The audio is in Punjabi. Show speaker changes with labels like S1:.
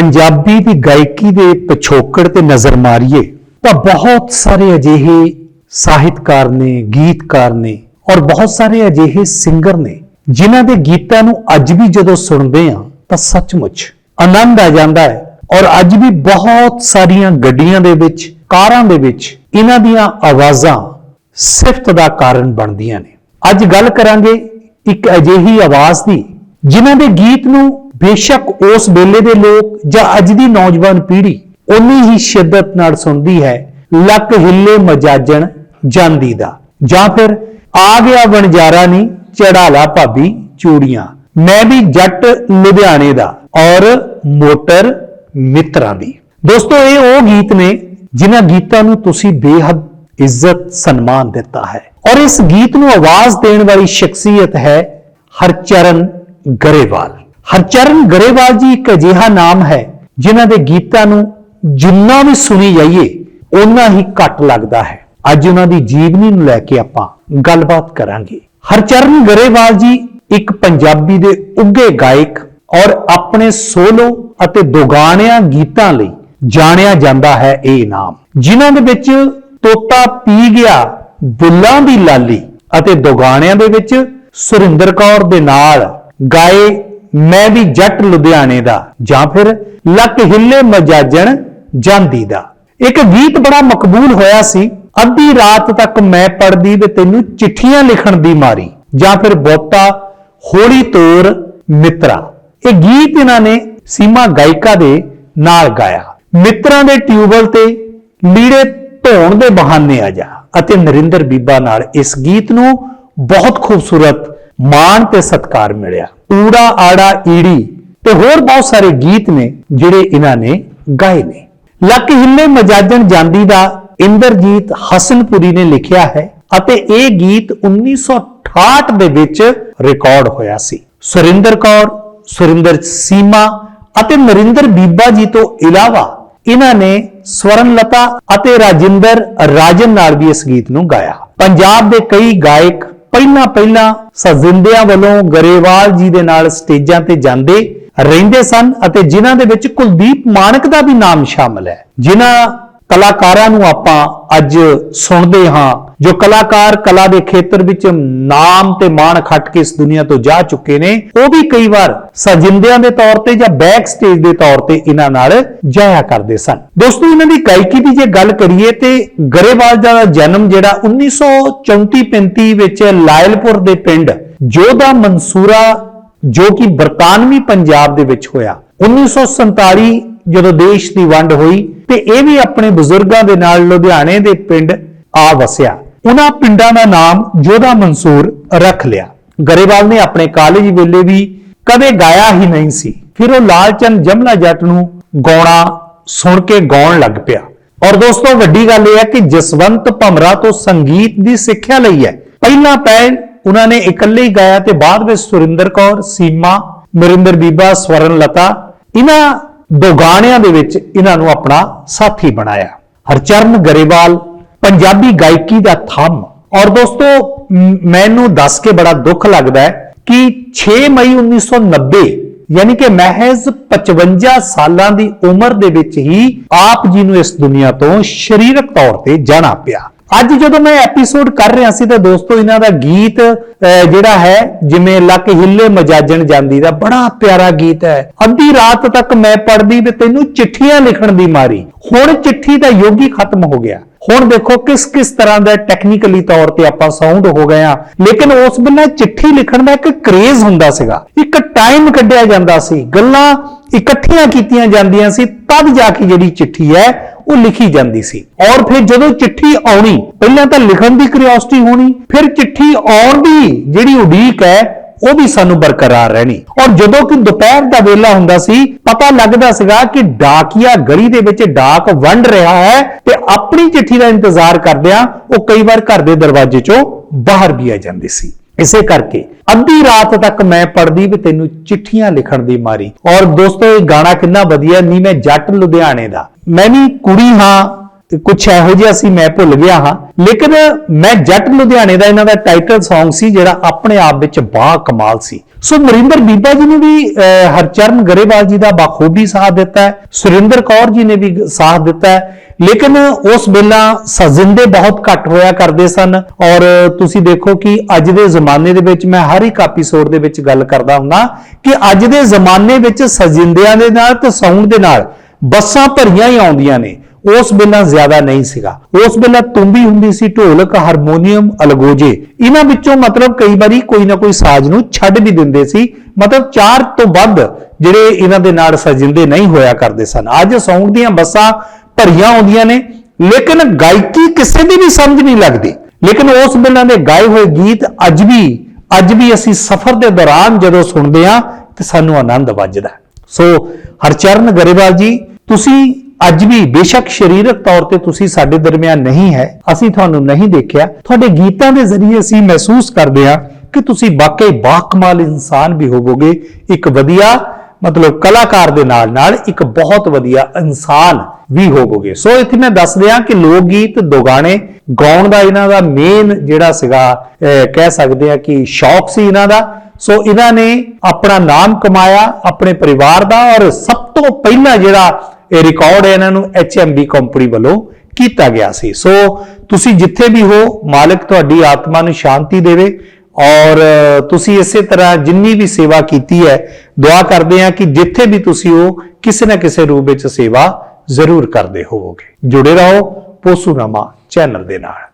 S1: ਪੰਜਾਬੀ ਦੀ ਗਾਇਕੀ ਦੇ ਪਿਛੋਕੜ ਤੇ ਨਜ਼ਰ ਮਾਰੀਏ, ਤਾਂ ਬਹੁਤ ਸਾਰੇ ਅਜਿਹੇ ਸਾਹਿਤਕਾਰ ਨੇ, ਗੀਤਕਾਰ ਨੇ ਔਰ ਬਹੁਤ ਸਾਰੇ ਅਜਿਹੇ ਸਿੰਗਰ ਨੇ, ਜਿਨ੍ਹਾਂ ਦੇ ਗੀਤਾਂ ਨੂੰ ਅੱਜ ਵੀ ਜਦੋਂ ਸੁਣਦੇ ਆ ਤਾਂ ਸੱਚਮੁੱਚ ਆਨੰਦ ਆ ਜਾਂਦਾ ਹੈ ਔਰ ਅੱਜ ਵੀ ਬਹੁਤ ਸਾਰੀਆਂ ਗੱਡੀਆਂ ਦੇ ਵਿੱਚ, ਕਾਰਾਂ ਦੇ ਵਿੱਚ ਇਹਨਾਂ ਦੀਆਂ ਆਵਾਜ਼ਾਂ ਸਿਫਤ ਦਾ ਕਾਰਨ ਬਣਦੀਆਂ ਨੇ। ਅੱਜ ਗੱਲ ਕਰਾਂਗੇ ਇੱਕ ਅਜਿਹੀ ਆਵਾਜ਼ ਦੀ, ਜਿਨ੍ਹਾਂ ਦੇ ਗੀਤ ਨੂੰ ਬੇਸ਼ੱਕ ਉਸ ਵੇਲੇ ਦੇ ਲੋਕ ਜਾਂ ਅੱਜ ਦੀ ਨੌਜਵਾਨ ਪੀੜ੍ਹੀ ਉਨੀ ਹੀ ਸ਼ਿੱਦਤ ਨਾਲ ਸੁਣਦੀ ਹੈ, ਲੱਕ ਹਿੱਲੇ ਮਜਾਜਣ ਜਾਂਦੀ ਦਾ। ਜਾਂ ਫਿਰ, ਆ ਗਿਆ ਵਣਜਾਰਾ ਨਹੀਂ ਚੜਾਲਾ ਭਾਬੀ ਚੂੜੀਆਂ। ਮੈਂ ਵੀ ਜੱਟ ਲੁਧਿਆਣੇ ਦਾ ਔਰ ਮੋਟਰ ਮਿੱਤਰਾਂ ਦੀ। ਦੋਸਤੋ, ਇਹ ਉਹ ਗੀਤ ਨੇ ਜਿਨ੍ਹਾਂ ਗੀਤਾਂ ਨੂੰ ਤੁਸੀਂ ਬੇਹੱਦ ਇੱਜ਼ਤ, ਸਨਮਾਨ ਦਿੱਤਾ ਹੈ। ਔਰ ਇਸ ਗੀਤ ਨੂੰ ਆਵਾਜ਼ ਦੇਣ ਵਾਲੀ ਸ਼ਖਸੀਅਤ ਹੈ ਹਰਚਰਨ ਗਰੇਵਾਲ। ਹਰਚਰਨ ਗਰੇਵਾਲ ਜੀ ਇੱਕ ਅਜਿਹਾ ਨਾਮ ਹੈ, ਜਿਨ੍ਹਾਂ ਦੇ ਗੀਤਾਂ ਨੂੰ ਜਿੰਨਾ ਵੀ ਸੁਣੀ ਜਾਈਏ, ਓਨਾ ਹੀ ਘੱਟ ਲੱਗਦਾ ਹੈ। ਅੱਜ ਉਹਨਾਂ ਦੀ ਜੀਵਨੀ ਨੂੰ ਲੈ ਕੇ ਆਪਾਂ ਗੱਲਬਾਤ ਕਰਾਂਗੇ। ਹਰਚਰਨ ਗਰੇਵਾਲ ਜੀ ਇੱਕ ਪੰਜਾਬੀ ਦੇ ਉੱਗੇ ਗਾਇਕ ਔਰ ਆਪਣੇ ਸੋਲੋ ਅਤੇ ਦੋਗਾਣਿਆਂ ਗੀਤਾਂ ਲਈ ਜਾਣਿਆ ਜਾਂਦਾ ਹੈ ਇਹ ਨਾਮ, ਜਿਨ੍ਹਾਂ ਦੇ ਵਿੱਚ ਤੋਤਾ ਪੀ ਗਿਆ, ਬੁੱਲਾਂ ਦੀ ਲਾਲੀ ਅਤੇ ਦੋਗਾਣਿਆਂ ਦੇ ਵਿੱਚ ਸੁਰਿੰਦਰ ਕੌਰ ਦੇ ਨਾਲ ਗਾਏ ਮੈਂ ਵੀ ਜੱਟ ਲੁਧਿਆਣੇ ਦਾ, ਜਾਂ ਫਿਰ ਲੱਕ ਹਿੱਲੇ ਮਜਾਜਣ ਜਾਂਦੀ ਦਾ। ਇੱਕ ਗੀਤ ਬੜਾ ਮਕਬੂਲ ਹੋਇਆ ਸੀ, ਅੱਧੀ ਰਾਤ ਤੱਕ ਮੈਂ ਪੜਦੀ ਵੇ ਤੈਨੂੰ ਚਿੱਠੀਆਂ ਲਿਖਣ ਦੀ ਮਾਰੀ, ਜਾਂ ਫਿਰ ਬੋਤਾ ਹੋਲੀ ਤੋਰ ਮਿੱਤਰਾ। ਇਹ ਗੀਤ ਇਹਨਾਂ ਨੇ ਸੀਮਾ ਗਾਇਕਾ ਦੇ ਨਾਲ ਗਾਇਆ। ਮਿੱਤਰਾਂ ਦੇ ਟਿਊਬਲ ਤੇ ਲੀੜੇ ਧੋਣ ਦੇ ਬਹਾਨੇ ਆ ਜਾ, ਅਤੇ ਨਰਿੰਦਰ ਬੀਬਾ ਨਾਲ ਇਸ ਗੀਤ ਨੂੰ ਬਹੁਤ ਖੂਬਸੂਰਤ ਮਾਣ ਤੇ ਸਤਿਕਾਰ ਮਿਲਿਆ। ਊੜਾ ਆੜਾ ਈੜੀ ਤੇ ਹੋਰ ਬਹੁਤ ਸਾਰੇ ਗੀਤ ਨੇ ਜਿਹੜੇ ਇਹਨਾਂ ਨੇ ਗਾਏ ਨੇ। ਲੱਕ ਹਿੱਲੇ ਮਜਾਜਣ ਜਾਂਦੀ ਦਾ ਇੰਦਰਜੀਤ ਹਸਨਪੁਰੀ ਨੇ ਲਿਖਿਆ ਹੈ ਅਤੇ ਇਹ ਗੀਤ 1968 ਦੇ ਵਿੱਚ ਰਿਕਾਰਡ ਹੋਇਆ ਸੀ। ਸੁਰਿੰਦਰ ਕੌਰ, ਸੁਰਿੰਦਰ ਸੀਮਾ ਅਤੇ ਨਰਿੰਦਰ ਬੀਬਾ ਜੀ ਤੋਂ ਇਲਾਵਾ ਇਹਨਾਂ ਨੇ ਸਵਰਨਲਤਾ ਅਤੇ ਰਾਜਿੰਦਰ ਰਾਜਨ ਨਾਲ ਵੀ ਇਸ ਗੀਤ ਨੂੰ ਗਾਇਆ। ਪੰਜਾਬ ਦੇ ਕਈ ਗਾਇਕ ਪਹਿਲਾਂ ਪਹਿਲਾਂ ਸਜਿੰਦਿਆਂ ਵੱਲੋਂ ਗਰੇਵਾਲ ਜੀ ਦੇ ਨਾਲ ਸਟੇਜਾਂ ਤੇ ਜਾਂਦੇ ਰਹਿੰਦੇ ਸਨ ਅਤੇ ਜਿਨ੍ਹਾਂ ਦੇ ਵਿੱਚ ਕੁਲਦੀਪ ਮਾਨਕ ਦਾ ਵੀ ਨਾਮ ਸ਼ਾਮਲ ਹੈ। ਜਿਨ੍ਹਾਂ ਕਲਾਕਾਰਾਂ ਨੂੰ ਆਪਾਂ ਅੱਜ ਸੁਣਦੇ ਹਾਂ, ਜੋ ਕਲਾਕਾਰ ਕਲਾ ਦੇ ਖੇਤਰ ਵਿੱਚ ਨਾਮ ਤੇ ਮਾਣ ਖੱਟ ਕੇ ਇਸ ਦੁਨੀਆ ਤੋਂ ਜਾ ਚੁੱਕੇ ਨੇ, ਉਹ ਵੀ ਕਈ ਵਾਰ ਸਜਿੰਦਿਆਂ ਦੇ ਤੌਰ ਤੇ ਜਾਂ ਬੈਕ ਸਟੇਜ ਦੇ ਤੌਰ ਤੇ ਇਹਨਾਂ ਨਾਲ ਜਾਇਆ ਕਰਦੇ ਸਨ। ਦੋਸਤੋ, ਇਹਨਾਂ ਦੀ ਗਾਇਕੀ ਦੀ ਜੇ ਗੱਲ ਕਰੀਏ ਤੇ ਗਰੇਵਾਲ ਦਾ ਜਨਮ ਜਿਹੜਾ 1934-35 ਵਿੱਚ ਲਾਇਲਪੁਰ ਦੇ ਪਿੰਡ ਜੋਧਾ ਮਨਸੂਰਾ, ਜੋ ਕਿ ਬਰਤਾਨਵੀ ਪੰਜਾਬ ਦੇ ਵਿੱਚ ਹੋਇਆ 1947 ਜਦੋਂ ਦੇਸ਼ ਦੀ ਵੰਡ ਹੋਈ ਤੇ ਇਹ ਵੀ ਆਪਣੇ ਬਜ਼ੁਰਗਾਂ ਦੇ ਨਾਲ ਲੁਧਿਆਣੇ ਦੇ ਪਿੰਡ ਆ ਵਸਿਆ। ਉਹਨਾਂ ਪਿੰਡਾਂ ਦਾ ਨਾਮ ਜੋਧਾ ਮਨਸੂਰ ਰੱਖ ਲਿਆ। ਗਰੇਵਾਲ ਨੇ ਆਪਣੇ ਕਾਲਜ ਵੇਲੇ ਵੀ ਕਦੇ ਗਾਇਆ ਹੀ ਨਹੀਂ ਸੀ। ਫਿਰ ਉਹ ਲਾਲਚੰਦ ਜਮਲਾ ਜੱਟ ਨੂੰ ਗਾਉਣਾ ਸੁਣ ਕੇ ਗਾਉਣ ਲੱਗ ਪਿਆ। ਔਰ ਦੋਸਤੋ, ਵੱਡੀ ਗੱਲ ਇਹ ਹੈ ਕਿ ਜਸਵੰਤ ਭਮਰਾ ਤੋਂ ਸੰਗੀਤ ਦੀ ਸਿੱਖਿਆ ਲਈ ਹੈ। ਪਹਿਲਾਂ ਪਹਿਲ ਉਹਨਾਂ ਨੇ ਇਕੱਲੇ ਹੀ ਗਾਇਆ ਤੇ ਬਾਅਦ ਵਿੱਚ ਸੁਰਿੰਦਰ ਕੌਰ, ਸੀਮਾ, ਨਰਿੰਦਰ ਬੀਬਾ ਸਵਰਨ ਲਤਾ ਇਹਨਾਂ ਦੋਗਾਣਿਆਂ ਦੇ ਵਿੱਚ ਇਹਨਾਂ ਨੂੰ ਆਪਣਾ ਸਾਥੀ ਬਣਾਇਆ। ਹਰਚਰਨ ਗਰੇਵਾਲ, ਪੰਜਾਬੀ ਗਾਇਕੀ ਦਾ ਥੰਮ। ਔਰ ਦੋਸਤੋ ਮੈਨੂੰ ਦੱਸ ਕੇ ਬੜਾ ਦੁੱਖ ਲੱਗਦਾ ਹੈ ਕਿ 6 ਮਈ 1990 ਯਾਨੀ ਕਿ ਮਹਿਜ਼ 55 ਸਾਲਾਂ ਦੀ ਉਮਰ ਦੇ ਵਿੱਚ ਹੀ ਆਪ ਜੀ ਨੂੰ ਇਸ ਦੁਨੀਆ ਤੋਂ ਸਰੀਰਕ ਤੌਰ ਤੇ ਜਾਣਾ ਪਿਆ। ਅੱਜ ਜਦੋਂ ਮੈਂ ਐਪੀਸੋਡ ਕਰ ਰਿਹਾ ਸੀ ਤਾਂ ਦੋਸਤੋ, ਇਹਨਾਂ ਦਾ ਗੀਤ ਜਿਹੜਾ ਹੈ, ਜਿਵੇਂ ਲੱਕ ਹਿੱਲੇ ਮਜਾਜਣ ਜਾਂਦੀ ਦਾ, ਬੜਾ ਪਿਆਰਾ ਗੀਤ ਹੈ। ਅੱਧੀ ਰਾਤ ਤੱਕ ਮੈਂ ਪੜਦੀ ਤੇ ਤੈਨੂੰ ਚਿੱਠੀਆਂ ਲਿਖਣ ਦੀ ਮਾਰੀ। ਹੁਣ ਚਿੱਠੀ ਦਾ ਯੋਗੀ ਖਤਮ ਹੋ ਗਿਆ। ਹੁਣ ਦੇਖੋ ਕਿਸ ਕਿਸ ਤਰ੍ਹਾਂ ਦਾ ਟੈਕਨੀਕਲੀ ਤੌਰ ਤੇ ਆਪਾਂ ਸਾਊਂਡ ਹੋ ਗਏ ਆ ਲੇਕਿਨ ਉਸ ਵੇਲੇ ਚਿੱਠੀ ਲਿਖਣ ਦਾ ਇੱਕ ਕਰੇਜ਼ ਹੁੰਦਾ ਸੀਗਾ। ਇੱਕ ਟਾਈਮ ਕੱਢਿਆ ਜਾਂਦਾ ਸੀ। ਗੱਲਾਂ ਇਕੱਠੀਆਂ ਕੀਤੀਆਂ ਜਾਂਦੀਆਂ ਸੀ, ਤਦ ਜਾ ਕੇ ਜਿਹੜੀ ਚਿੱਠੀ ਹੈ, ਉਹ ਲਿਖੀ ਜਾਂਦੀ ਸੀ। ਔਰ ਫਿਰ ਜਦੋਂ ਚਿੱਠੀ ਆਉਣੀ, ਪਹਿਲਾਂ ਤਾਂ ਲਿਖਣ ਦੀ ਕਿਉਰਿਓਸਿਟੀ ਹੋਣੀ, ਫਿਰ ਚਿੱਠੀ ਆਉਣ ਦੀ ਜਿਹੜੀ ਉਡੀਕ ਹੈ, ਉਹ ਵੀ ਸਾਨੂੰ ਬਰਕਰਾਰ ਰਹਿਣੀ। ਔਰ ਜਦੋਂ ਕਿ ਦੁਪਹਿਰ ਦਾ ਵੇਲਾ ਹੁੰਦਾ ਸੀ, ਪਤਾ ਲੱਗਦਾ ਸੀਗਾ ਕਿ ਡਾਕੀਆ ਗਲੀ ਦੇ ਵਿੱਚ ਡਾਕ ਵੰਡ ਰਿਹਾ ਹੈ ਤੇ ਆਪਣੀ ਚਿੱਠੀ ਦਾ ਇੰਤਜ਼ਾਰ ਕਰਦਿਆਂ ਉਹ ਕਈ ਵਾਰ ਘਰ ਦੇ ਦਰਵਾਜ਼ੇ 'ਚੋਂ ਬਾਹਰ ਵੀ ਆ ਜਾਂਦੇ ਸੀ। ਇਸੇ ਕਰਕੇ ਅੱਧੀ ਰਾਤ ਤੱਕ ਮੈਂ ਪੜਦੀ ਵੀ ਤੈਨੂੰ ਚਿੱਠੀਆਂ ਲਿਖਣ ਦੀ ਮਾਰੀ। ਔਰ ਦੋਸਤੋ, ਇਹ ਗਾਣਾ ਕਿੰਨਾ ਵਧੀਆ ਨਹੀਂ ਮੈਂ ਜੱਟ ਲੁਧਿਆਣੇ ਦਾ। ਮੈਂ ਵੀ ਕੁੜੀ ਹਾਂ ਕੁਝ ਇਹੋ ਜਿਹਾ ਸੀ ਮੈਂ ਭੁੱਲ ਗਿਆ ਹਾਂ। ਲੇਕਿਨ ਮੈਂ ਜੱਟ ਲੁਧਿਆਣੇ ਦਾ ਇਹਨਾਂ ਦਾ ਟਾਈਟਲ Song ਸੀ ਜਿਹੜਾ ਆਪਣੇ ਆਪ ਵਿੱਚ ਬਾ ਕਮਾਲ ਸੀ। ਸੋ ਮਰਿੰਦਰ ਬੀਬਾ ਜੀ ਨੇ ਵੀ ਅਹ, ਹਰਚਰਨ ਗਰੇਵਾਲ ਜੀ ਦਾ ਬਾਖੂਬੀ ਸਾਥ ਦਿੱਤਾ ਹੈ ਸੁਰਿੰਦਰ ਕੌਰ ਜੀ ਨੇ ਵੀ ਸਾਥ ਦਿੱਤਾ ਹੈ। ਲੇਕਿਨ ਉਸ ਵੇਲਾ ਸਜਿੰਦੇ ਬਹੁਤ ਘੱਟ ਹੋਇਆ ਕਰਦੇ ਸਨ ਔਰ ਤੁਸੀਂ ਦੇਖੋ ਕਿ ਅੱਜ ਦੇ ਜ਼ਮਾਨੇ ਦੇ ਵਿੱਚ ਮੈਂ ਹਰ ਇੱਕ ਐਪੀਸੋਡ ਦੇ ਵਿੱਚ ਗੱਲ ਕਰਦਾ ਹੁੰਦਾ ਕਿ ਅੱਜ ਦੇ ਜ਼ਮਾਨੇ ਵਿੱਚ ਸਜਿੰਦਿਆਂ ਦੇ ਨਾਲ ਤੇ ਸਾਊਂਡ ਦੇ ਨਾਲ ਬੱਸਾਂ ਭਰੀਆਂ ਹੀ ਆਉਂਦੀਆਂ ਨੇ। ਉਸ ਵੇਲਾ ਜ਼ਿਆਦਾ ਨਹੀਂ ਸੀਗਾ। ਉਸ ਵੇਲਾ ਤੁੰਬੀ ਹੁੰਦੀ ਸੀ ਢੋਲਕ, ਹਾਰਮੋਨੀਅਮ, ਅਲਗੋਜੇ। ਇਹਨਾਂ ਵਿੱਚੋਂ ਮਤਲਬ ਕਈ ਵਾਰੀ ਕੋਈ ਨਾ ਕੋਈ ਸਾਜ਼ ਨੂੰ ਛੱਡ ਵੀ ਦਿੰਦੇ ਸੀ। ਮਤਲਬ ਚਾਰ ਤੋਂ ਵੱਧ ਜਿਹੜੇ ਇਹਨਾਂ ਦੇ ਨਾਲ ਸਜਿੰਦੇ ਨਹੀਂ ਹੋਇਆ ਕਰਦੇ ਸਨ। ਅੱਜ ਸਾਊਂਡ ਦੀਆਂ ਬੱਸਾਂ ਭਰੀਆਂ ਆਉਂਦੀਆਂ ਨੇ, ਲੇਕਿਨ ਗਾਇਕੀ ਕਿਸੇ ਦੀ ਵੀ ਸਮਝ ਨਹੀਂ ਲੱਗਦੀ। ਲੇਕਿਨ ਉਸ ਵੇਲੇ ਦੇ ਗਾਏ ਹੋਏ ਗੀਤ ਅੱਜ ਵੀ ਅੱਜ ਵੀ ਅਸੀਂ ਸਫ਼ਰ ਦੇ ਦੌਰਾਨ ਜਦੋਂ ਸੁਣਦੇ ਹਾਂ, ਤੇ ਸਾਨੂੰ ਆਨੰਦ ਵੱਜਦਾ ਸੋ ਹਰਚਰਨ ਗਰੇਵਾਲ ਜੀ, ਤੁਸੀਂ ਅੱਜ ਵੀ ਬੇਸ਼ੱਕ ਸਰੀਰਕ ਤੌਰ ਤੇ ਤੁਸੀਂ ਸਾਡੇ ਦਰਮਿਆਨ ਨਹੀਂ ਹੈ, ਅਸੀਂ ਤੁਹਾਨੂੰ ਨਹੀਂ ਦੇਖਿਆ। ਤੁਹਾਡੇ ਗੀਤਾਂ ਦੇ ਜ਼ਰੀਏ ਅਸੀਂ ਮਹਿਸੂਸ ਕਰਦੇ ਹਾਂ ਕਿ ਤੁਸੀਂ ਵਾਕਈ ਬਾਕਮਾਲ ਇਨਸਾਨ ਵੀ ਹੋਵੋਗੇ। ਇੱਕ ਵਧੀਆ ਮਤਲਬ ਕਲਾਕਾਰ ਦੇ ਨਾਲ ਨਾਲ ਇੱਕ ਬਹੁਤ ਵਧੀਆ ਇਨਸਾਨ ਵੀ ਹੋਵੋਗੇ। ਸੋ ਇੱਥੇ ਮੈਂ ਦੱਸ ਦਿਆਂ ਕਿ ਲੋਕ ਗੀਤ ਦੁਗਾਣੇ ਗਾਉਣ ਦਾ ਇਹਨਾਂ ਦਾ ਮੇਨ ਜਿਹੜਾ ਸੀਗਾ ਕਹਿ ਸਕਦੇ ਆ ਕਿ ਸ਼ੌਕ ਸੀ ਇਹਨਾਂ ਦਾ। ਸੋ ਇਹਨਾਂ ਨੇ ਆਪਣਾ ਨਾਮ ਕਮਾਇਆ, ਆਪਣੇ ਪਰਿਵਾਰ ਦਾ ਔਰ ਸਭ ਤੋਂ ਪਹਿਲਾਂ ਜਿਹੜਾ ਇਹ ਰਿਕਾਰਡ ਹੈ ਇਹਨਾਂ ਨੂੰ HMB ਕੰਪਨੀ ਵੱਲੋਂ ਕੀਤਾ ਗਿਆ ਸੀ। ਸੋ ਤੁਸੀਂ ਜਿੱਥੇ ਵੀ ਹੋ, ਮਾਲਕ ਤੁਹਾਡੀ ਆਤਮਾ ਨੂੰ ਸ਼ਾਂਤੀ ਦੇਵੇ ਔਰ ਤੁਸੀਂ ਇਸੇ ਤਰ੍ਹਾਂ ਜਿੰਨੀ ਵੀ ਸੇਵਾ ਕੀਤੀ ਹੈ, ਦੁਆ ਕਰਦੇ ਹਾਂ ਕਿ ਜਿੱਥੇ ਵੀ ਤੁਸੀਂ ਹੋ, ਕਿਸੇ ਨਾ ਕਿਸੇ ਰੂਪ ਵਿੱਚ ਸੇਵਾ ਜ਼ਰੂਰ ਕਰਦੇ ਹੋਵੋਗੇ। ਜੁੜੇ ਰਹੋ ਪੋਸੂਨਾਮਾ ਚੈਨਲ ਦੇ ਨਾਲ।